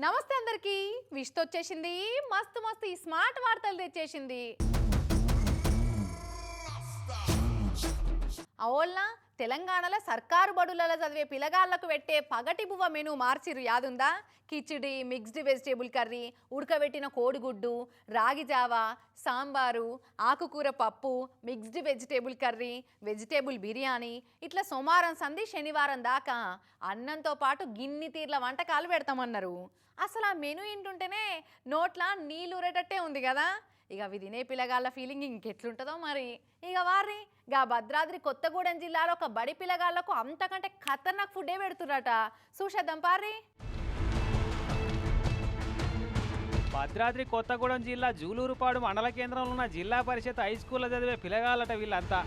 నమస్తే అందరికి. విష్తో వచ్చేసింది. మస్తు మస్తు ఈ స్మార్ట్ వార్తలు తెచ్చేసింది. అవోల్నా తెలంగాణలో సర్కారు బడులలో చదివే పిల్లగాళ్ళకు పెట్టే పగటి బువ్వ మెను మార్చిరు యాదుందా? కిచిడి మిక్స్డ్ వెజిటేబుల్ కర్రీ ఉడకబెట్టిన కోడిగుడ్డు రాగి జావా సాంబారు ఆకుకూర పప్పు mixed vegetable curry vegetable biryani ఇట్లా సోమవారం సంధి శనివారం దాకా అన్నంతో పాటు గిన్ని తీర్ల వంటకాలు పెడతామన్నారు. అసలు ఆ మెను ఏంటుంటేనే నోట్ల నీళ్ళూరేటట్టే ఉంది కదా? ఇక అవి తినే పిల్లగాళ్ళ ఫీలింగ్ ఇంకెట్లుంటుందో మరి. ఇక వారి గా భద్రాద్రి కొత్తగూడెం జిల్లాలో ఒక బడి పిల్లగాళ్ళకు అంతకంటే ఖతర్నాక్ ఫుడ్డే పెడుతున్నట చూసేద్దాం పారి భద్రాద్రి కొత్తగూడెం జిల్లా జూలూరుపాడు మండల కేంద్రంలో ఉన్న జిల్లా పరిషత్ హై స్కూల్లో చదివే పిల్లగాళ్ళట వీళ్ళంతా.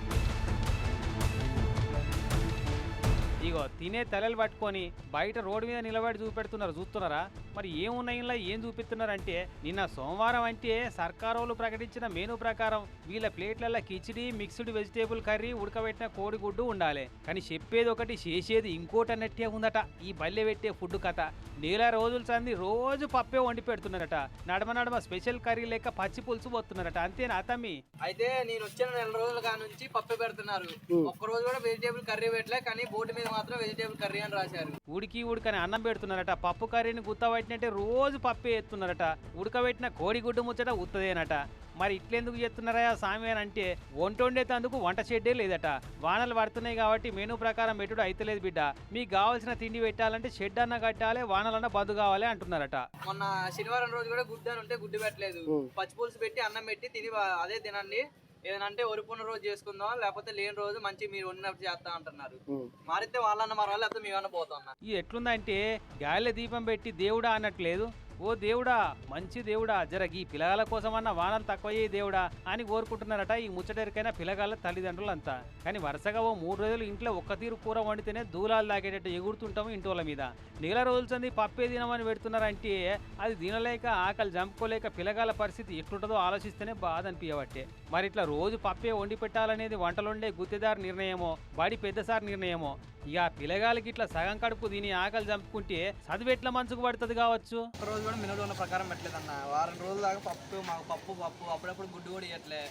ఇగో తినే తలలు పట్టుకొని బయట రోడ్డు మీద నిలబడి చూపెడుతున్నారు చూస్తున్నారా? మరి ఏమున్నాయి ఇలా ఏం చూపిస్తున్నారంటే నిన్న సోమవారం అంటే సర్కారోళ్ళు ప్రకటించిన మెనూ ప్రకారం వీళ్ళ ప్లేట్లలో కిచిడి మిక్స్డ్ వెజిటేబుల్ కర్రీ ఉడకబెట్టిన కోడిగుడ్డు ఉండాలి. కానీ చెప్పేది ఒకటి చేసేది ఇంకోటి అన్నట్టే ఉందట. ఈ బల్లె పెట్టే ఫుడ్ కథ. నెల రోజులు సంది రోజు పప్పే వండి పెడుతున్నారట. నడమ నడమ స్పెషల్ కర్రీ లెక్క పచ్చి పులుసు పోతున్నారట. అంతేనా తమ్మి? అయితే నేను వచ్చిన నెల రోజుల నుంచి పప్పు పెడుతున్నారు. ఒక్క రోజు కూడా వెజిటేబుల్ కర్రీ పెట్టలే కానీ బోర్డు మీద మాత్రం వెజిటేబుల్ కర్రీ అని రాశారు. ఉడికి ఉడకని అన్నం పెడుతున్నారట. పప్పు కర్రీని గుత్తబట్టినట్టే రోజు పప్పే ఎత్తున్నారట. ఉడకబెట్టిన కోడిగుడ్డు ముచ్చట ఉత్తదేనట. మరి ఇట్లెందుకు చేస్తున్నారా సామి అని అంటే వంట వండేటందుకు వంట షెడ్డే లేదట. వానలు పడుతున్నాయి కాబట్టి మెనూ ప్రకారం పెట్టుడు అయితలేదు బిడ్డ. మీకు కావాల్సిన తిండి పెట్టాలంటే షెడ్ అన్న కట్టాలి వానలన్న బంద్ కావాలి అంటున్నారట. మొన్న శనివారం రోజు కూడా గుడ్డు అని ఉంటే గుడ్డు పెట్టలేదు. పచ్చి పులుసు పెట్టి అన్నం పెట్టి తిని అదే తినండి. ఏదంటే ఒరుపున్న రోజు చేసుకుందాం లేకపోతే లేని రోజు మంచి మీరు వండినప్పుడు చేస్తా అంటున్నారు. మారితే వాళ్ళన్న మరాలి లేకపోతే మేమన్నా పోతాం ఇది ఎట్లుందంటే గాలిలో దీపం పెట్టి దేవుడా అన్నట్లేదు? ఓ దేవుడా మంచి దేవుడా జర ఈ పిల్లగాల కోసమన్నా వానలు తక్కువయ్యే దేవుడా అని కోరుకుంటున్నారట ఈ ముచ్చటరికైనా పిల్లగాళ్ళ తల్లిదండ్రులంతా. కానీ వరుసగా ఓ మూడు రోజులు ఇంట్లో ఒక్క తీరు కూర వండితేనే దూలాలు తాగేటట్టు ఎగురుతుంటాము ఇంటోళ్ళ మీద. నెల రోజులు చంది పప్పే తినమని పెడుతున్నారంటే అది తినలేక ఆకలి జంపుకోలేక పిల్లగాల పరిస్థితి ఎట్లుంటుందో ఆలోచిస్తేనే బాధ అనిపించబట్టే మరి ఇట్లా రోజు పప్పే వండి పెట్టాలనేది వంటలుండే గుత్తేదారు నిర్ణయమో బడి పెద్దసారి నిర్ణయమో ఇక ఆ పిల్లగాలకి ఇట్లా సగం కడుపు తిని ఆకలి చంపుకుంటే చదువు ఎట్లా మంచుకు పడుతుంది కావచ్చు. ఒక్క రోజు కూడా మినడు ఉన్న ప్రకారం పెట్టలేదన్న వారం రోజుల దాకా పప్పు మాకు పప్పు పప్పు. అప్పుడప్పుడు గుడ్డు కూడా ఇవ్వట్లే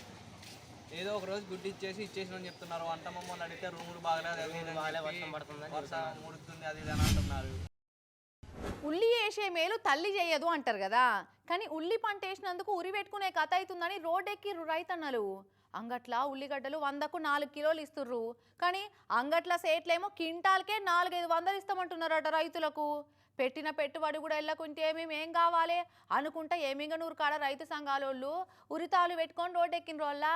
ఏదో ఒక రోజు గుడ్డు ఇచ్చేసి ఇచ్చేసి అని చెప్తున్నారు. వంట మమ్మల్ని అడిగితే రూములు బాగలేదు అది ఇది అని చెప్పి వర్షం ముడుతుంది అది ఇది అని అంటున్నారు. ఉల్లి వేసే మేలు తల్లి చేయదు అంటారు కదా. కానీ ఉల్లి పంట వేసినందుకు ఉరి పెట్టుకునే కథ అవుతుందని రోడ్డెక్కిర్రు రైతన్నలు. అంగట్ల ఉల్లిగడ్డలు వందకు నాలుగు కిలోలు ఇస్తుర్రు. కానీ అంగట్ల సేట్లేమో కింటాల్కే నాలుగైదు వందలు ఇస్తామంటున్నారట రైతులకు. పెట్టిన పెట్టుబడి కూడా వెళ్ళకుంటే మేము ఏం కావాలి అనుకుంటా ఏమింగనూరు కాడ రైతు సంఘాలోళ్ళు ఉరితాలు పెట్టుకొని రోడ్డెక్కిన రోళ్ళ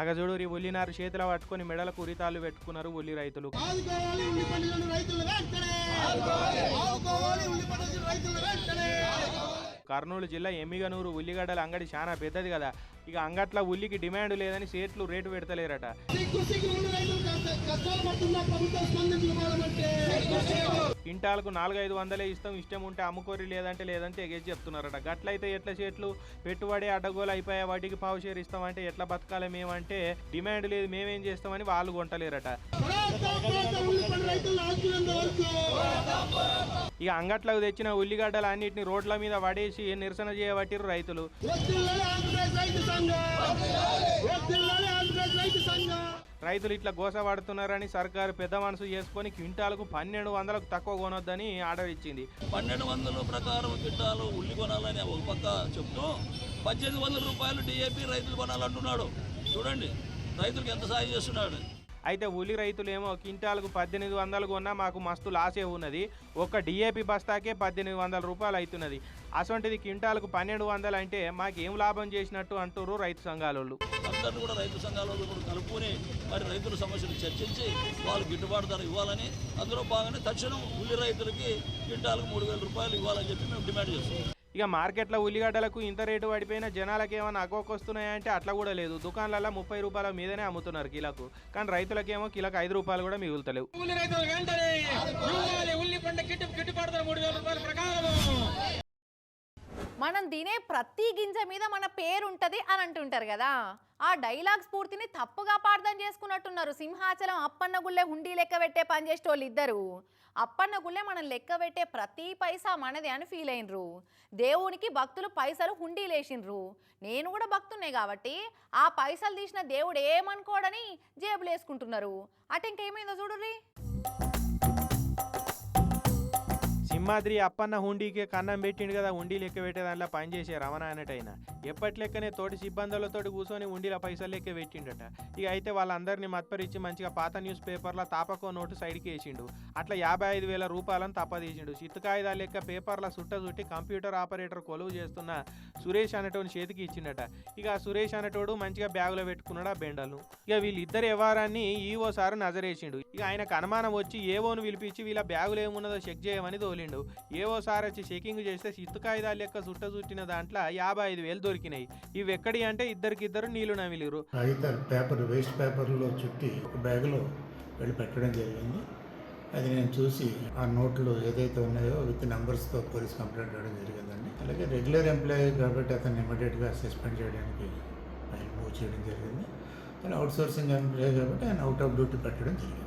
అగజోడు రీ ఉల్లినారు చేతిలో పట్టుకొని మెడలకు ఉరితాళ్ళు పెట్టుకున్నారు ఉల్లి రైతులు ఆదుకోవాలి ఉల్లి పండుగలను రైతులు వెంటనే ఆదుకోవాలి ఉల్లి పండుగలను రైతులు వెంటనే కర్నూలు జిల్లా ఎమ్మిగనూరు ఉల్లిగడ్డల అంగడి చాలా పెద్దది కదా. ఇక అంగట్ల ఉల్లికి డిమాండ్ లేదని సేట్లు రేటు పెడతలేరట. సిగ్గు నాలుగైదు వందలే ఇస్తాం ఇష్టం ఉంటే అమ్ముకోరి లేదంటే లేదంటే ఎగేసి చెప్తున్నారట. గట్లయితే ఎట్ల చేట్లు పెట్టుబడి అడ్డగోలు అయిపోయా వాటికి పావు షేర్ ఇస్తామంటే ఎట్లా బతకాలి మేమంటే డిమాండ్ లేదు మేమేం చేస్తామని వాళ్ళు కొంటలేరట. ఇక అంగట్లకు తెచ్చిన ఉల్లిగడ్డలు అన్నిటిని రోడ్ల మీద పడేసి నిరసన చేయబట్టిరు రైతులు. రైతులు ఇట్లా గోస పడుతున్నారని సర్కారు పెద్ద మనసు చేసుకొని క్వింటాలకు పన్నెండు వందలకు తక్కువ కొనొద్దని ఆర్డర్ ఇచ్చింది. పన్నెండు వందల ప్రకారం క్వింటాలు ఉల్లి కొనాలని ఒక పక్క చెప్తూ పద్దెనిమిది వందల రూపాయలు డిఏపి రైతులు కొనాలంటున్నాడు చూడండి రైతులకు ఎంత సాయం చేస్తున్నాడు. అయితే ఉల్లి రైతులేమో క్వింటాలకు పద్దెనిమిది వందలు కొన్నా మాకు మస్తు లాసే ఉన్నది. ఒక డిఏపి బస్తాకే పద్దెనిమిది వందల రూపాయలు అవుతున్నది. అటువంటిది క్వింటాలకు పన్నెండు వందలు అంటే మాకు ఏం లాభం చేసినట్టు అంటారు రైతు సంఘాలోళ్ళు. అందరిని కూడా రైతు సంఘాల కూడా కలుపుకొని మరి రైతుల సమస్యలు చర్చించి వాళ్ళు గిట్టుబాటు ధర ఇవ్వాలని అందులో భాగంగా తక్షణం ఉల్లి రైతులకి క్వింటాలకు మూడు వేల రూపాయలు ఇవ్వాలని చెప్పి మేము డిమాండ్ చేస్తున్నాం. ఇక మార్కెట్లో ఉల్లిగడ్డలకు ఇంత రేటు పడిపోయినా జనాలకు ఏమైనా అగ్గొకొస్తున్నాయంటే అట్లా కూడా లేదు. దుకాణాలలో ముప్పై రూపాయల మీదనే అమ్ముతున్నారు కిలకు. కానీ రైతులకేమో కిలకు ఐదు రూపాయలు కూడా మిగులుతలేవు. మనం తినే ప్రతి గింజ మీద మన పేరు ఉంటది అని అంటుంటారు కదా. ఆ డైలాగ్ స్ఫూర్తిని తప్పుగా పార్థం చేసుకున్నట్టున్నారు. సింహాచలం అప్పన్న గుళ్ళే హుండీ లెక్క పెట్టే పని చేసేటోళ్ళు ఇద్దరు. అప్పన్న గుళ్ళే మనం లెక్క పెట్టే ప్రతి పైసా మనదే అని ఫీల్ అయినరు. దేవునికి భక్తులు పైసలు హుండీలేసిండ్రు నేను కూడా భక్తున్నే కాబట్టి ఆ పైసలు తీసిన దేవుడు ఏమనుకోడని జేబులు వేసుకుంటున్నారు అటు ఇంకేమైందో చూడుర్రి. సింహాద్రి అప్పన్న హుండీకి కన్నం పెట్టిండు కదా హుండీ లెక్క పెట్టే దాంట్లో పనిచేసే రమణ అన్నట్టయినా ఎప్పటి లెక్కనే తోటి సిబ్బందులతో కూర్చొని హుండీల పైసలు లెక్క పెట్టిండట. ఇక అయితే వాళ్ళందరినీ మత్పరిచి మంచిగా పాత న్యూస్ పేపర్ల తాపకో నోటు సైడ్కి వేసిండు. అట్లా యాభై ఐదు వేల రూపాయలను తప్పదీసిండు. చిత్తకాయిదా లెక్క పేపర్ల సుట్ట చుట్టి కంప్యూటర్ ఆపరేటర్ కొలువు చేస్తున్న సురేష్ అనేటోని చేతికి ఇచ్చిండట. ఇక ఆ సురేష్ అనేటోడు మంచిగా బ్యాగులో పెట్టుకున్నాడు ఆ బెండలు. ఇక వీళ్ళిద్దరు వ్యవహారాన్ని ఈవో సారు నజరేసిండు. ఇక ఆయనకు అనుమానం వచ్చి ఏవోను పిలిపించి వీళ్ళ బ్యాగులు ఏమున్నదో చెక్ చేయమని తోలిండు. ఏవో సార్ వచ్చి చెకింగ్ చేస్తే సిత్తు కాగితాలు లెక్క చుట్ట చుట్టిన దాంట్లో యాభై ఐదు వేలు దొరికినాయి. ఇవి ఎక్కడి అంటే ఇద్దరికిద్దరు నీళ్ళు నమిలిరు కాగితాలు పేపర్ వేస్ట్ పేపర్లో చుట్టి ఒక బ్యాగ్లో వెళ్ళి పెట్టడం జరిగింది. అది నేను చూసి ఆ నోట్లు ఏదైతే ఉన్నాయో విత్ నెంబర్స్తో పోలీస్ కంప్లైంట్ ఇవ్వడం జరిగిందండి. అలాగే రెగ్యులర్ ఎంప్లాయీ కాబట్టి అతను ఇమీడియట్గా సస్పెండ్ చేయడానికి ఆయన మూవ్ చేయడం జరిగింది. కానీ అవుట్ సోర్సింగ్ ఎంప్లాయీ కాబట్టి ఆయన అవుట్ ఆఫ్ డ్యూటీ పెట్టడం జరిగింది.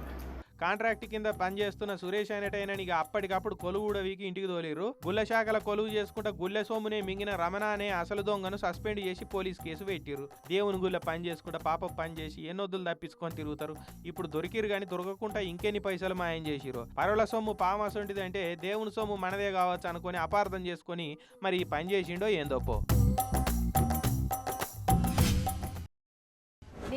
కాంట్రాక్ట్ కింద పనిచేస్తున్న సురేష్ అనేటైనా ఇక అప్పటికప్పుడు కొలువు వీకి ఇంటికి తోలేరు గుల్ల శాఖల కొలువు చేసుకుంటా గుల్లె సోమునే మింగిన రమణ అనే అసలు దొంగను సస్పెండ్ చేసి పోలీస్ కేసు పెట్టిరు దేవుని గుళ్ళ పని చేసుకుంటా పాప పని చేసి ఎన్నొద్దులు తప్పించుకొని తిరుగుతారు. ఇప్పుడు దొరికిరు కానీ దొరకకుండా ఇంకెన్ని పైసలు మాయం చేసిరు పరుల సొమ్ము పామసొంటిది అంటే దేవుని సొమ్ము మనదే కావచ్చు అనుకొని అపార్థం చేసుకొని మరి ఈ పని చేసిండో ఏందోపో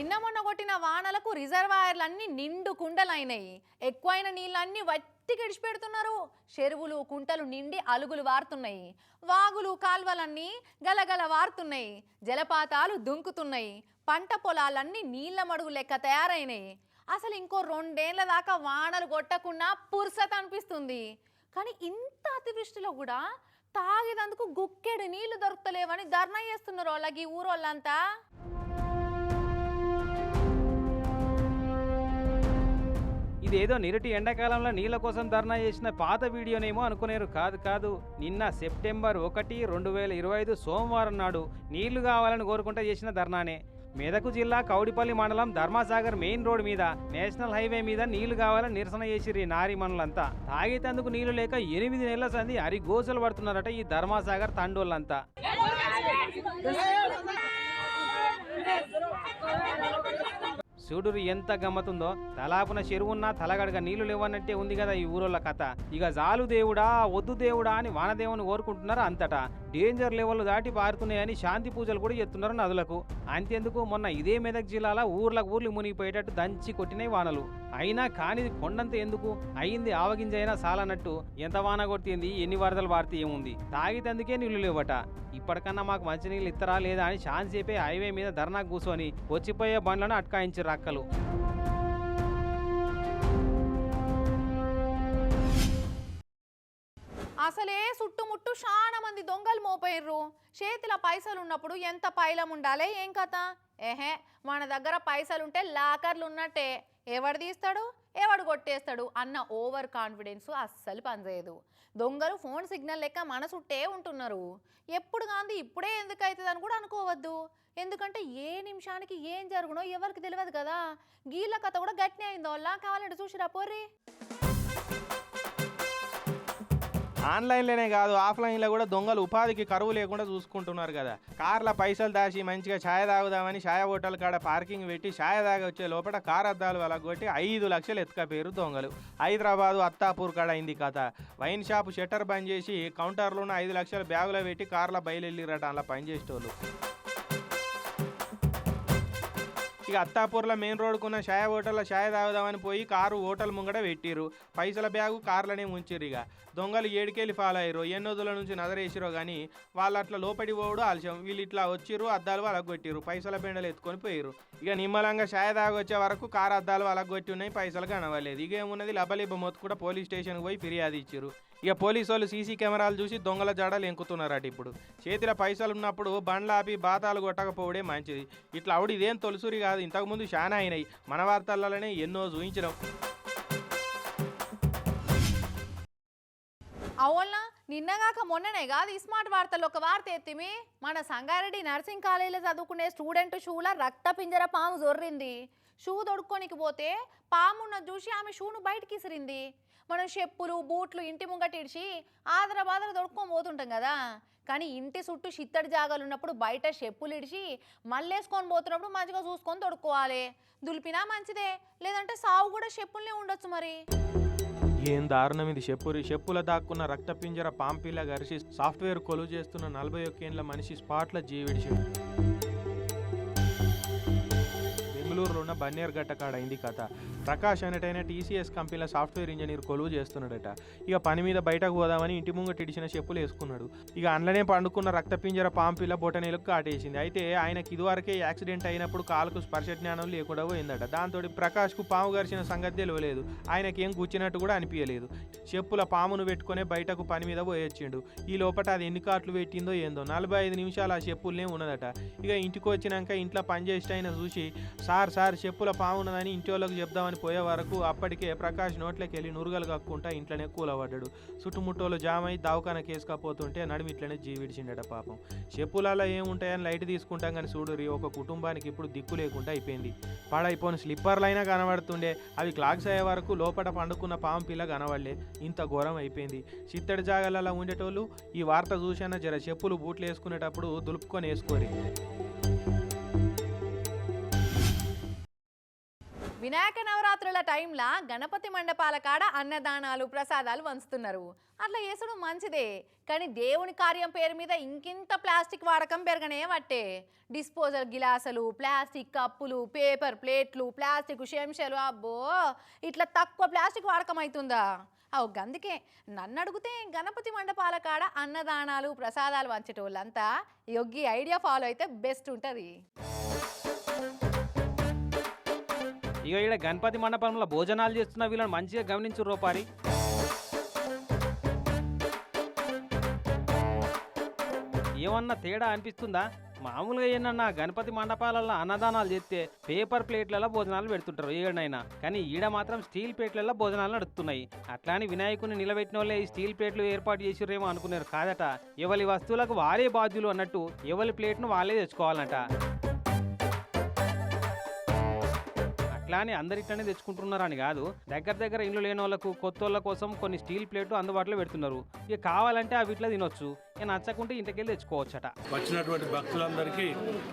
నిన్న మొన్న కొట్టిన వానలకు రిజర్వాయర్లన్నీ నిండు కుండలైనాయి. ఎక్కువైన నీళ్ళన్నీ వట్టి పెడుతున్నారు చెరువులు కుంటలు నిండి అలుగులు వారుతున్నాయి. వాగులు కాల్వలన్నీ గలగల వారుతున్నాయి. జలపాతాలు దుంకుతున్నాయి. పంట పొలాలన్నీ నీళ్ళ మడుగు లెక్క తయారైనాయి. అసలు ఇంకో రెండేళ్ళ దాకా వానలు కొట్టకుండా పురుసత అనిపిస్తుంది. కానీ ఇంత అతివృష్టిలో కూడా తాగేదందుకు గుక్కెడు నీళ్ళు దొరుకుతలేవని ధర్నా చేస్తున్నారు వాళ్ళకి ఈ ఊరోళ్ళంతా. ఇదేదో నిరటి ఎండాకాలంలో నీళ్ళ కోసం ధర్నా చేసిన పాత వీడియోనేమో అనుకునేరు కాదు కాదు నిన్న సెప్టెంబర్ ఒకటి రెండు వేల ఇరవై ఐదు సోమవారం నాడు నీళ్ళు కావాలని కోరుకుంటే చేసిన ధర్నానే మెదకు జిల్లా కౌడిపల్లి మండలం ధర్మాసాగర్ మెయిన్ రోడ్ మీద నేషనల్ హైవే మీద నీళ్ళు కావాలని నిరసన చేసిరి ఈ నారీ మనులంతా తాగేటందుకు నీళ్ళు లేక ఎనిమిది నెలల సంది అరి గోసలు పడుతున్నారట ఈ ధర్మాసాగర్ తండోళ్ళంతా చూడురు ఎంత గమ్మతుందో. తలాపున చెరువున్నా తలగడగా నీళ్ళు లేవన్నట్టే ఉంది కదా ఈ ఊరోళ్ళ కథ. ఇక జాలు దేవుడా వద్దు దేవుడా అని వానదేవుని కోరుకుంటున్నారు అంతటా. డేంజర్ లెవెల్ దాటి పారుతున్నాయని శాంతి పూజలు కూడా చేస్తున్నారు నదులకు. అంతెందుకు? మొన్న ఇదే మెదక్ జిల్లాలో ఊర్లకు ఊర్లు మునిగిపోయేటట్టు దంచి కొట్టినాయి వానలు. అయినా కానిది కొండంత ఎందుకు? అయింది ఆవగింజ అయినా సాలన్నట్టు ఎంత వాన కొట్టింది ఎన్ని వరదలు వారితే ఏముంది? తాగితందుకే నీళ్ళు లేవట. ఇప్పటికన్నా మాకు మంచినీళ్ళు ఇత్తరా లేదా అని ఛాన్స్ చెప్పి హైవే మీద ధర్నా కూర్చొని వచ్చిపోయే బండ్లను అట్కాయించారు రక్కలు అసలే చుట్టుముట్టు చాలా మంది దొంగలు మోపోయిర్రు చేతిలో పైసలు ఉన్నప్పుడు ఎంత పైలం ఉండాలి ఏం కథ? ఏహే మన దగ్గర పైసలు ఉంటే లాకర్లు ఉన్నట్టే ఎవడు తీస్తాడు? ఎవడు కొట్టేస్తాడు? అన్న ఓవర్ కాన్ఫిడెన్స్ అస్సలు పనిచేయదు. దొంగలు ఫోన్ సిగ్నల్ లెక్క మన చుట్టే ఉంటున్నారు. ఎప్పుడు కాంది ఇప్పుడే ఎందుకు అవుతుంది అని కూడా అనుకోవద్దు. ఎందుకంటే ఏ నిమిషానికి ఏం జరుగునో ఎవరికి తెలియదు కదా. గీళ్ళ కథ కూడా గట్టినే అయిందో. అలా కావాలంటే చూసిరా పోర్రీ. ఆన్లైన్లోనే కాదు ఆఫ్లైన్లో కూడా దొంగలు ఉపాధికి కరువు లేకుండా చూసుకుంటున్నారు కదా. కార్ల పైసలు దాచి మంచిగా ఛాయ తాగుదామని ఛాయ హోటల్ కాడ పార్కింగ్ పెట్టి ఛాయ తాగి వచ్చే లోపల కార్ అద్దాలు కొట్టి ఐదు లక్షలు ఎత్తుకపోయారు దొంగలు. హైదరాబాదు అత్తాపూర్ కాడ అయింది కథ. వైన్ షాప్ షట్టర్ బంద్ చేసి కౌంటర్లోనే ఐదు లక్షలు బ్యాగులో పెట్టి కార్ల బయలుదేరిరట అలా పనిచేసేటోళ్ళు. ఇక అత్తాపూర్లో మెయిన్ రోడ్కున్న షాయ హోటల్లో షాయ తాగుదామని పోయి కారు హోటల్ ముంగడ పెట్టిరు పైసల బ్యాగు కార్లనే ఉంచిరు ఇక. దొంగలు ఏడుకెళ్ళి ఫాలో అయ్యారు ఎన్నోదుల నుంచి నదరేసిరో కానీ వాళ్ళు అట్లా లోపడి పోవడం ఆలస్యం. వీళ్ళు ఇట్లా వచ్చిర్రు అద్దాలు అలగొట్టిరు పైసల బెండలు ఎత్తుకొని పోయిరు ఇక నిమ్మలంగా షాయ తాగొచ్చే వరకు కారు అద్దాలు అలగొట్టి ఉన్నాయి పైసలు కనవలేదు ఇక ఏమున్నది? లబ్బలిబ్బ మొత్తు కూడా పోలీస్ స్టేషన్కి పోయి ఫిర్యాదు ఇచ్చారు ఇక పోలీసు వాళ్ళు సీసీ కెమెరాలు చూసి దొంగల జాడలు ఎంకుతున్నారట ఇప్పుడు. చేతిలో పైసలు ఉన్నప్పుడు బండ్లు ఆపి బాతాలు కొట్టకపోవడే మంచిది. ఇట్లా ఆవిడ ఇదేం తొలసూరి కాదు. ఇంతకుముందు చాలా అయినాయి. మన వార్తలలోనే ఎన్నో చూయించడం అవునా? నిన్నగాక మొన్ననే కాదు ఈ స్మార్ట్ వార్తలు ఒక వార్త ఎత్తిమి? మన సంగారెడ్డి నర్సింగ్ కాలేజీలో చదువుకునే స్టూడెంట్ షూల రక్త పింజర పాము జొర్రింది. షూ తొడుక్కోనికి పోతే పామున్న చూసి ఆమె షూను బయటకి ఇసిరింది. మనం చెప్పులు బూట్లు ఇంటి ముంగట ఇడిచి ఆదర బాదర దొడుక్కొని పోతుంటాం కదా. కానీ ఇంటి చుట్టూ చిత్తడి జాగాలు ఉన్నప్పుడు బయట చెప్పులు ఇడిచి మళ్ళేసుకొని పోతున్నప్పుడు మంచిగా చూసుకొని తొడుక్కోవాలి. దులిపినా మంచిదే లేదంటే సావు కూడా చెప్పులనే ఉండొచ్చు మరి. ఏం దారుణం ఇది? చెప్పురి చెప్పుల దాక్కున్న రక్తపింజర పాంపిల్ల గరిసి సాఫ్ట్వేర్ కొలువు చేస్తున్న నలభై ఒక్కేండ్ల మనిషి స్పాట్ల జీవిడిచి బెంగళూరులో ఉన్న బన్నేరుగట్ట కాడ అయింది కథ. ప్రకాష్ అనేటైన టీసీఎస్ కంపెనీలో సాఫ్ట్వేర్ ఇంజనీర్ కొలువు చేస్తున్నాడట. ఇక పని మీద బయటకు పోదామని ఇంటి ముంగట ఇడిచిన చెప్పులు వేసుకున్నాడు. ఇక అందులోనే పండుకున్న రక్తపింజర పాంపిల బొటనీలకు కాటేసింది. అయితే ఆయనకి ఇదివరకే యాక్సిడెంట్ అయినప్పుడు కాలుకు స్పర్శ జ్ఞానం లేకుండా పోయిందట. దాంతో ప్రకాష్కు పాము గరిచిన సంగతి తెలియలేదు ఆయనకేం కూర్చున్నట్టు కూడా అనిపించలేదు చెప్పుల పామును పెట్టుకునే బయటకు పని మీద పోయొచ్చిండు. ఈ లోపల అది ఎన్ని కాట్లు పెట్టిందో ఏందో నలభై ఐదు నిమిషాలు ఆ చెప్పులనే ఉన్నదట. ఇక ఇంటికి వచ్చినాక ఇంట్లో పని ఆయన చూసి సార్ సార్ చెప్పుల పాము ఉన్నదని ఇంటి వాళ్ళకి చెప్దామని పోయే వరకు అప్పటికే ప్రకాష్ నోట్లోకి వెళ్ళి నురుగలు కక్కుంటా ఇంట్లోనే కూలబడ్డాడు. చుట్టుముట్టోలు జామ్ అయి కేసు కేసుకపోతుంటే నడిమి ఇట్లనే జీవిడిచిండట పాపం. చెప్పులలో ఏముంటాయని లైట్ తీసుకుంటాం కానీ చూడురి ఒక కుటుంబానికి ఇప్పుడు దిక్కు లేకుండా అయిపోయింది. పాడైపోయిన స్లిప్పర్లైనా కనబడుతుండే అవి క్లాక్స్ అయ్యే వరకు లోపల పండుకున్న పాము పిల్ల కనబడలే. ఇంత ఘోరం అయిపోయింది. చిత్తడి జాగాలలో ఉండేటోళ్ళు ఈ వార్త చూసినా జర చెప్పులు బూట్లు వేసుకునేటప్పుడు దులుపుకొని వేసుకోరి. వినాయక నవరాత్రుల టైంలో గణపతి మండపాల కాడ అన్నదానాలు ప్రసాదాలు వంచుతున్నారు. అట్లా చేసుడు మంచిదే. కానీ దేవుని కార్యం పేరు మీద ఇంకింత ప్లాస్టిక్ వాడకం పెరగనే పట్టే డిస్పోజల్ గిలాసులు ప్లాస్టిక్ కప్పులు పేపర్ ప్లేట్లు ప్లాస్టిక్ చెంచాలు అబ్బో! ఇట్లా తక్కువ ప్లాస్టిక్ వాడకం అవుతుందా అవు గందుకే. నన్ను అడిగితే గణపతి మండపాల కాడ అన్నదానాలు ప్రసాదాలు వంచేటోళ్ళంతా యొగ్గి ఐడియా ఫాలో అయితే బెస్ట్ ఉంటుంది. ఇక ఈడ గణపతి మండపంలో భోజనాలు చేస్తున్న వీళ్ళని మంచిగా గమనించు రూపారి. ఏమన్నా తేడా అనిపిస్తుందా? మామూలుగా ఏంటన్నా గణపతి మండపాలలో అన్నదానాలు చేస్తే పేపర్ ప్లేట్లలో భోజనాలు పెడుతుంటారు ఏడనైనా. కానీ ఈడ మాత్రం స్టీల్ ప్లేట్లలో భోజనాలు నడుస్తున్నాయి అట్లాని వినాయకుని నిలబెట్టిన వాళ్ళే ఈ స్టీల్ ప్లేట్లు ఏర్పాటు చేసిర్రేమో అనుకున్నారు కాదట. ఎవరి వస్తువులకు వారే బాధ్యులు అన్నట్టు ఎవరి ప్లేట్ను వాళ్ళే తెచ్చుకోవాలంట. తెచ్చుకోవాలన్నట అట్లానే అందరిట్లనే తెచ్చుకుంటున్నారని కాదు. దగ్గర దగ్గర ఇల్లు లేని వాళ్ళకు కొత్త వాళ్ళ కోసం కొన్ని స్టీల్ ప్లేట్లు అందుబాటులో పెడుతున్నారు. ఇక కావాలంటే అవి ఇట్లా తినొచ్చు. ఇక నచ్చకుంటే ఇంటికెళ్ళి తెచ్చుకోవచ్చట. వచ్చినటువంటి భక్తులందరికీ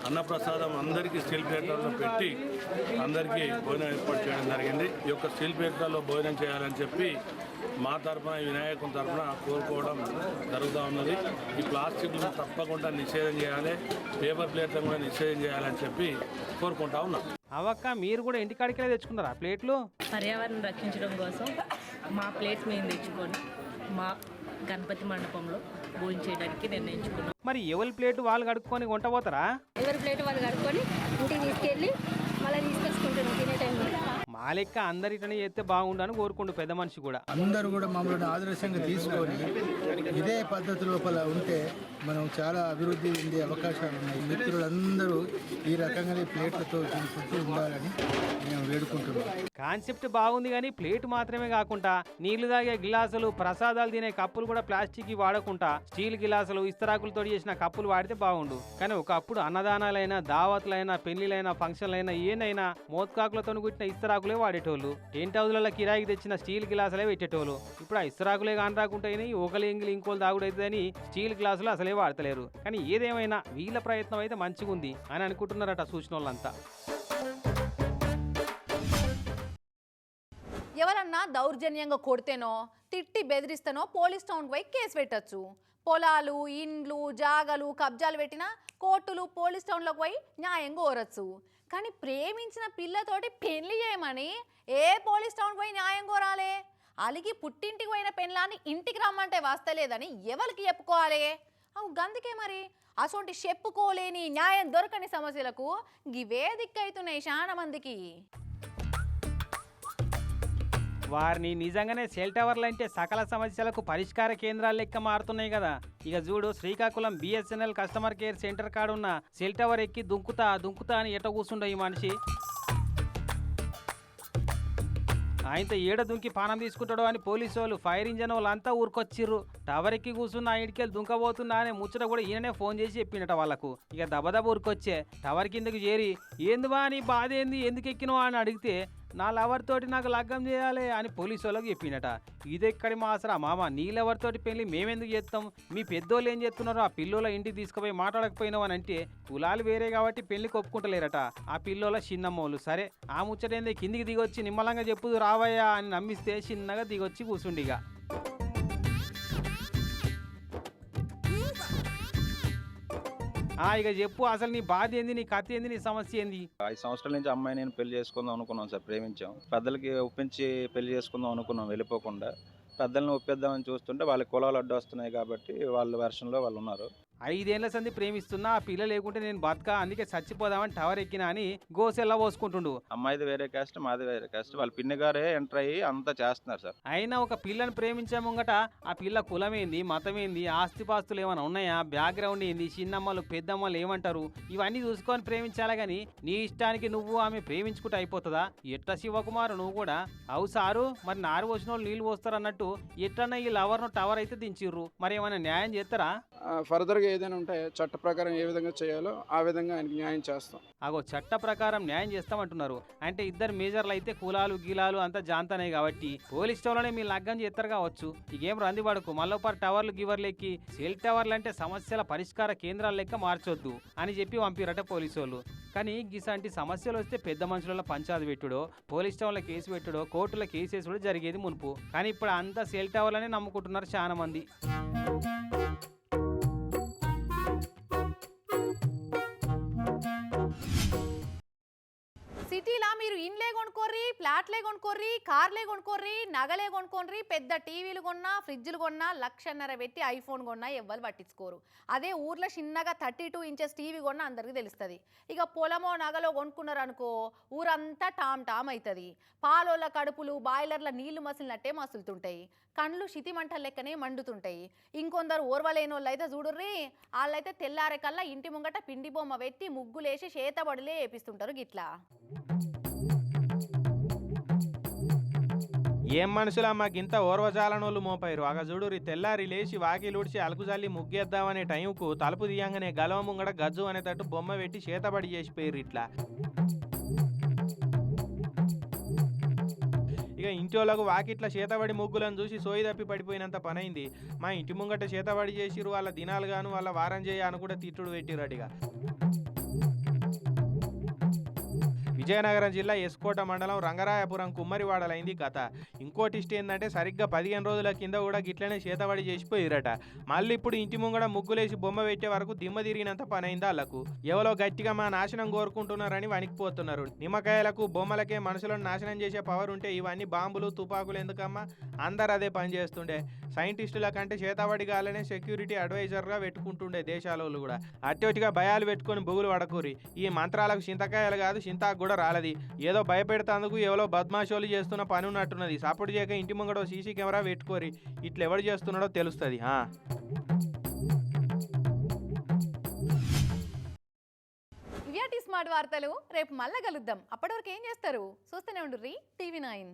అన్నప్రసాదం అందరికీ స్టీల్ ప్లేట్లలో పెట్టి అందరికీ భోజనం ఏర్పాటు చేయడం జరిగింది. ఈ యొక్క స్టీల్ ప్లేట్లలో భోజనం చేయాలని చెప్పి మా తరఫున వినాయకుని తరఫున కోరుకోవడం జరుగుతూ ఉన్నది. ఈ ప్లాస్టిక్లను తప్పకుండా నిషేధం చేయాలి. పేపర్ ప్లేట్లను కూడా నిషేధం చేయాలని చెప్పి కోరుకుంటా ఉన్నాం. అవక్క మీరు కూడా ఇంటికాడికెళ్ళి తెచ్చుకున్నారా ప్లేట్లు? పర్యావరణం రక్షించడం కోసం మా ప్లేట్స్ మేము తెచ్చుకొని మా గణపతి మండపంలో భోజనం చేయడానికి నిర్ణయించుకున్నాం. మరి ఎవరి ప్లేటు వాళ్ళు కడుక్కొని వంట పోతారా? ఎవరి ప్లేట్ వాళ్ళు కడుక్కొని ఇంటికి తీసుకెళ్ళి మళ్ళీ తీసుకొచ్చుకుంటున్నాం తినే టైంలో. మా లెక్క చేస్తే బాగుండని కోరుకుండు పెద్ద మనిషి కూడా. అందరూ కూడా మమ్మల్ని ఆదర్శంగా తీసుకొని ఇదే పద్ధతి లోపల ఉంటే మనం చాలా అభివృద్ధి చెందే అవకాశాలు ఉన్నాయి. మిత్రులందరూ ఈ రకంగానే ప్లేట్లతో ఉండాలని మేము వేడుకుంటున్నాం. కాన్సెప్ట్ బాగుంది కానీ ప్లేట్ మాత్రమే కాకుండా నీళ్ళు తాగే గిలాసులు ప్రసాదాలు తినే కప్పులు కూడా ప్లాస్టిక్ వాడకుండా స్టీల్ గిలాసులు ఇస్తరాకులతో చేసిన కప్పులు వాడితే బాగుండు. కానీ ఒకప్పుడు అన్నదానాలైనా దావత్లైనా పెళ్ళిలైనా ఫంక్షన్లైనా ఏనైనా మోత్కాకులతో కుట్టిన ఇస్తరాకులే వాడేటోళ్ళు. టెంట్ హౌస్లలో కిరాయికి తెచ్చిన స్టీల్ గ్లాసులే పెట్టేటోళ్ళు? ఇప్పుడు ఆ ఇస్తరాకులే కాని రాకుంటాయి ఒకలి ఎంగిలి ఇంకోలు తాగుడైతుందని స్టీల్ గ్లాసులు అసలే వాడతలేరు. కానీ ఏదేమైనా వీళ్ళ ప్రయత్నం అయితే మంచిగా ఉంది అని అనుకుంటున్నారట సూచన వాళ్ళంతా ఎవరన్నా దౌర్జన్యంగా కొడితేనో తిట్టి బెదిరిస్తేనో పోలీస్ టౌన్ పోయి కేసు పెట్టచ్చు. పొలాలు ఇండ్లు జాగలు కబ్జాలు పెట్టినా కోర్టులు పోలీస్ స్టౌన్లోకి పోయి న్యాయం కోరచ్చు. కానీ ప్రేమించిన పిల్లతోటి పెళ్ళి చేయమని ఏ పోలీస్ టౌన్ పోయి న్యాయం కోరాలే? అలిగి పుట్టింటికి పోయిన పెళ్ళాన్ని ఇంటికి రమ్మంటే వస్తలేదని ఎవరికి చెప్పుకోవాలి? అవు గందుకే మరి. అసొంటి చెప్పుకోలేని న్యాయం దొరకని సమస్యలకు గివే దిక్కైతున్నాయి చాలా మందికి. వారిని నిజంగానే సెల్ టవర్లు అంటే సకల సమస్యలకు పరిష్కార కేంద్రాలు లెక్క మారుతున్నాయి కదా. ఇక చూడు Srikakulam BSNL customer care centre కాడ ఉన్న సెల్ టవర్ ఎక్కి దుంకుతా దుంకుతా అని ఎట కూర్చుండో ఈ మనిషి. ఆయనతో ఏడ దుంకి పానం తీసుకుంటాడో అని పోలీసు వాళ్ళు ఫైర్ ఇంజన్ వాళ్ళంతా ఊరుకొచ్చిర్రు. టవర్ ఎక్కి కూర్చున్న ఇంటికెళ్ళి దుంకబోతున్నా అనే ముచ్చట కూడా ఈయననే ఫోన్ చేసి చెప్పిండట వాళ్ళకు. ఇక దబదబ ఊరుకొచ్చే టవర్ కిందకి చేరి ఏందివా నీ బాధ ఏంది? ఎందుకు ఎక్కినవా? అని అడిగితే నా లవర్ తోటి నాకు లగ్గం చేయాలి అని పోలీసు వాళ్ళకి చెప్పిండట. ఇదెక్కడి మాసరా మామ నీ లవర్ తోటి పెళ్ళి మేమెందుకు చేస్తాం? మీ పెద్దోళ్ళు ఏం చేస్తున్నారో ఆ పిల్లోల ఇంటికి తీసుకుపోయి మాట్లాడకపోయినావు అని అంటే కులాలు వేరే కాబట్టి పెళ్ళికి ఒప్పుకుంటలేరట. ఆ పిల్లోల చిన్నమ్మోళ్ళు సరే ఆ ముచ్చటేంది? కిందికి దిగొచ్చి నిమ్మలంగా చెప్పు రావయ్యా అని నమ్మిస్తే చిన్నగా దిగొచ్చి కూసుండిగా ఇక చెప్పు అసలు నీ బాధ ఏంది నీ కథ ఏంది నీ సమస్య ఏంది? ఐదు సంవత్సరాల నుంచి అమ్మాయి నేను పెళ్ళి చేసుకుందాం అనుకున్నాం సార్ ప్రేమించాం. పెద్దలకి ఒప్పించి పెళ్ళి చేసుకుందాం అనుకున్నాం వెళ్ళిపోకుండా. పెద్దల్ని ఒప్పిద్దామని చూస్తుంటే వాళ్ళ కులాలు అడ్డు వస్తున్నాయి కాబట్టి వాళ్ళ వెర్షన్లో వాళ్ళు ఉన్నారు. ఐదేళ్ళ సంది ప్రేమిస్తున్నా ఆ పిల్ల లేకుంటే నేను బతక అందుకే చచ్చిపోదామని టవర్ ఎక్కినా అని గోసెల్లా పోసుకుంటుండు. అమ్మాయిది వేరే క్యాస్ట్ మాది వేరే క్యాస్ట్ వాళ్ళ పిన్ని గారే ఎంటర్ అయ్యి అంతా చేస్తున్నారు సార్. అయినా ఒక పిల్లని ప్రేమించే ముంగట ఆ పిల్ల కులమేంది మతమేంది ఆస్తిపాస్తులు ఏమైనా ఉన్నాయా బ్యాక్గ్రౌండ్ ఏంది చిన్నమ్మలు పెద్దమ్మలు ఏమంటారు? ఇవన్నీ చూసుకొని ప్రేమించాలి కానీ నీ ఇష్టానికి నువ్వు ఆమె ప్రేమించుకుంటే అయిపోతుందా? ఎట్ట శివకుమారు నువ్వు కూడా? అవు సారు మరి నారు వచ్చిన వాళ్ళు నీళ్ళు పోస్తారు అన్నట్టు ఎట్లన్నా ఈ లవర్ను టవర్ అయితే దించిర్రు. మరి ఏమైనా న్యాయం చేస్తారా? ఫర్దర్గా ఏదైనా ఉంటాయో చట్ట ప్రకారం ఏ విధంగా చేయాలో ఆ విధంగా ఆయనకి న్యాయం చేస్తాం. అగో చట్ట ప్రకారం న్యాయం చేస్తామంటున్నారు. అంటే ఇద్దరు మేజర్లు అయితే కులాలు గీలాలు అంతా జాంతనే కాబట్టి పోలీస్ స్టేషన్లోనే మీ లగ్గం చేస్తారు కావచ్చు. ఇకేం రంది పడకు. మళ్ళొపారు టవర్లు గివర్లు ఎక్కి సెల్ టవర్లు అంటే సమస్యల పరిష్కార కేంద్రాల లెక్క మార్చొద్దు అని చెప్పి పంపిరట పోలీసు వాళ్ళు కానీ గిసాంటి సమస్యలు వస్తే పెద్ద మనుషుల పంచాది పెట్టుడో పోలీస్ స్టేషన్లో కేసు పెట్టుడో కోర్టులో కేసు వేసుడో జరిగేది మునుపు. కానీ ఇప్పుడు అంతా సెల్ టవర్లనే నమ్ముకుంటున్నారు చాలా మంది. ఇండ్లే కొనుక్కోర్రి ప్లాట్లే కొనుక్కోర్రి కార్లే కొనుక్కోర్రి నగలే కొనుక్కోర్రి పెద్ద టీవీలు కొన్నా ఫ్రిడ్జ్లు కొన్నా లక్షన్నర పెట్టి ఐఫోన్ కొన్నా ఎవ్వరు పట్టించుకోరు. అదే ఊర్లో చిన్నగా థర్టీ టూ ఇంచెస్ టీవీ కొన్నా అందరికీ తెలుస్తుంది. ఇక పొలమో నగలో కొనుక్కున్నారు అనుకో ఊరంతా టామ్ టామ్ అవుతుంది పాలోళ్ళ కడుపులు బాయిలర్ల నీళ్ళు మసిలినట్టే మసులుతుంటాయి. కండ్లు శితిమంట లెక్కనే మండుతుంటాయి. ఇంకొందరు ఓర్వలేని వాళ్ళు అయితే చూడుర్రి వాళ్ళైతే తెల్లారే కల్లా ఇంటి ముంగట పిండి బొమ్మ పెట్టి ముగ్గులేసి చేతబడులే వేపిస్తుంటారు గిట్లా. ఏం మనుషులా మాకింత ఓర్వజాలనోళ్ళు మోపారు అగ చూడురి తెల్లారి లేచి వాకిలుడిచి అలుకుజల్లి ముగ్గేద్దామనే టైంకు తలుపు తీయంగానే గలవ ముంగడ గజ్జు అనేటట్టు బొమ్మ పెట్టి చేతబడి చేసిపోయారు ఇట్లా. ఇక ఇంటి వాళ్ళకు వాకిట్ల చేతబడి ముగ్గులను చూసి సోయి తప్పి పడిపోయినంత పనైంది. మా ఇంటి ముంగట చేతబడి చేసిరు వాళ్ళ దినాలు గాను వాళ్ళ వారం చేయ అని కూడా తిట్టుడు పెట్టిరటిగా విజయనగరం జిల్లా ఎస్కోట మండలం రంగరాయపురం కుమ్మరివాడలైంది కథ. ఇంకోటి టిస్ట్ ఏంటంటే సరిగ్గా పదిహేను రోజుల కింద కూడా గిట్లనే చేతబడి చేసిపోయిరట. మళ్ళీ ఇప్పుడు ఇంటి ముంగడ ముగ్గులేసి బొమ్మ పెట్టే వరకు దిమ్మ తిరిగినంత పని అయింది వాళ్ళకు ఎవరో గట్టిగా మా నాశనం కోరుకుంటున్నారని వణికిపోతున్నారు. నిమ్మకాయలకు బొమ్మలకే మనుషులను నాశనం చేసే పవర్ ఉంటే ఇవన్నీ బాంబులు తుపాకులు ఎందుకమ్మా? అందరు అదే పని చేస్తుండే. సైంటిస్టుల కంటే చేతబడి గాలనే సెక్యూరిటీ అడ్వైజర్గా పెట్టుకుంటుండే దేశాలలో కూడా. అట్టొటిగా భయాలు పెట్టుకొని బుగులు పడకూరి. ఈ మంత్రాలకు చింతకాయలు కాదు చింతాకు కూడా రాలేదు. ఏదో భయపెడతాందుకు ఎవరో బద్మాషోలు చేస్తున్న పని ఉన్నట్టున్నది. సపోర్ట్ చేయక ఇంటి ముంగడ సీసీ కెమెరా పెట్టుకోరి. ఇట్లా ఎవరు చేస్తున్నాడో తెలుస్తుంది స్మార్ట్ వార్తలు. రేపు మళ్ళా కలుద్దాం. అప్పటి వరకు ఏం చేస్తారు? చూస్తూనే రీ టీవీ నైన్.